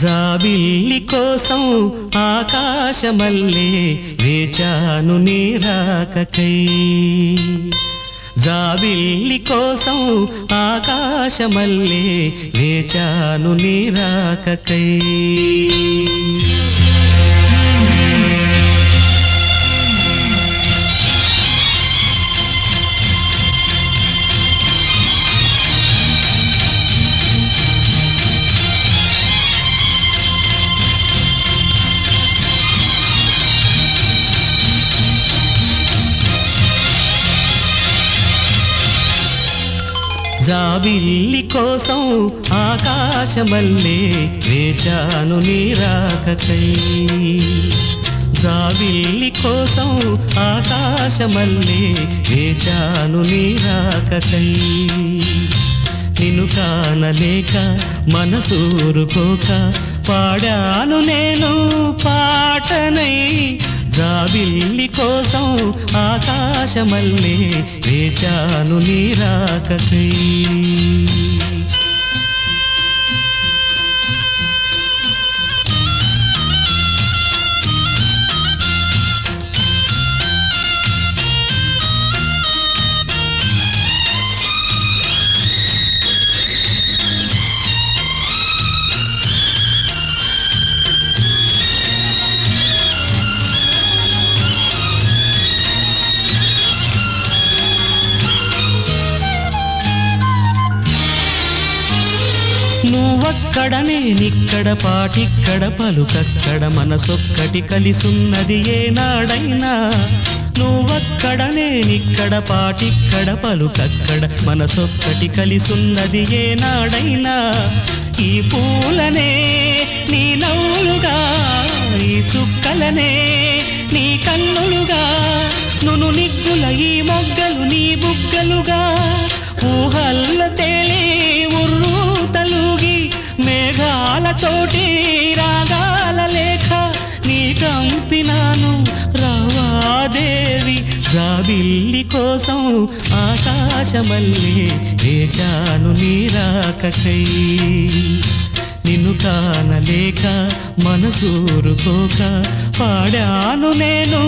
జాబిల్లి కోసం ఆకాశమల్లే వేచాను నీరాకకై జాబిల్లి కోసం ఆకాశమల్లే వేచాను నీరాకకై జాబిల్లి కోసం ఆకాశమల్లే వేచాను నీరాకకై జాబిల్లి కోసం ఆకాశమల్లే వేచాను నీరాకకై నిన్ను కానలేక మనసూరుకోక పాడాను నేను పాటనై జాబిల్లి కోసం ఆకాశమల్లే వేచాను నీరాకకై నువ్వక్కడ నేనిక్కడ పాటిక్కడ పలుకక్కడ మనసొక్కటి కలిసున్నది ఏనాడైనా. నువ్వక్కడ నేనిక్కడ పాటిక్కడ పలుకక్కడ మనసొక్కటి కలిసున్నది ఏనాడైనా. ఈ పూలనే నీ నవ్వులుగా ఈ చుక్కలనే నీ కన్నులుగా నును నిగ్గుల ఈ మొగ్గలు నీ బుగ్గలుగా. ఊహల్ల తేలి రాగాలతోటి రాగాల లేఖ నీ కంపినాను. రావాదేవి జాబిల్లి కోసం ఆకాశమల్లే వేచాను నీరాకకై నిన్ను కానలేక మనసూరుకోక పాడాను నేను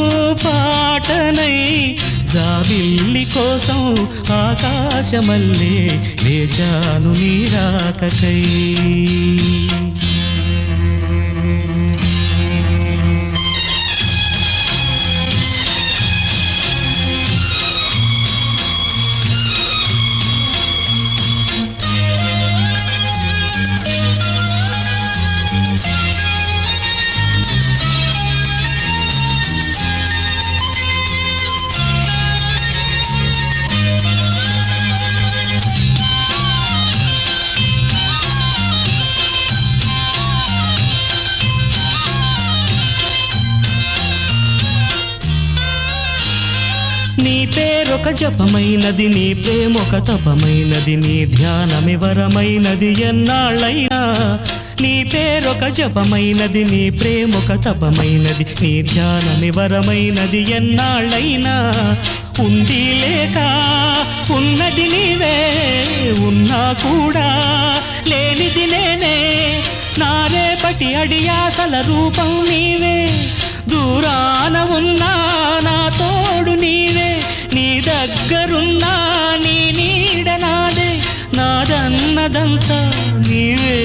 పాటనై జాబిల్లి కోసం ఆకాశమల్లే వేచాను నీరాకకై నీ పేరొక జపమైనది నీ ప్రేమొక తపమైనది నీ ధ్యానమివరమైనది ఎన్నాళ్ళైనా. నీ పేరొక జపమైనది నీ ప్రేమొక తపమైనది నీ ధ్యానమివరమైనది ఎన్నాళ్ళైనా. ఉంది లేక ఉన్నది నీవే ఉన్నా కూడా లేనిది నేనే. నా రేపటి అడియాసల రూపం నీవే. దూరాన ఉన్నా దగ్గరున్నా నీ నీడ నాదే నాదన్నదంతా నీవే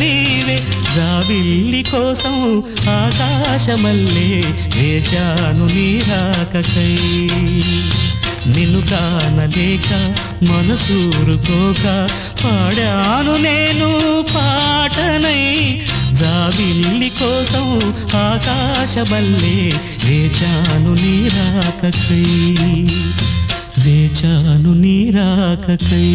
నీవే. జాబిల్లి కోసం ఆకాశమల్లే వేచాను నీ నీరాకకై నిన్ను కానలేక మనసూరుకోక పాడాను నేను పాటనై. జాబిల్లి కోసం ఆకాశమల్లే వేచాను నీ నీరాకకై వేచాను నీరాకకై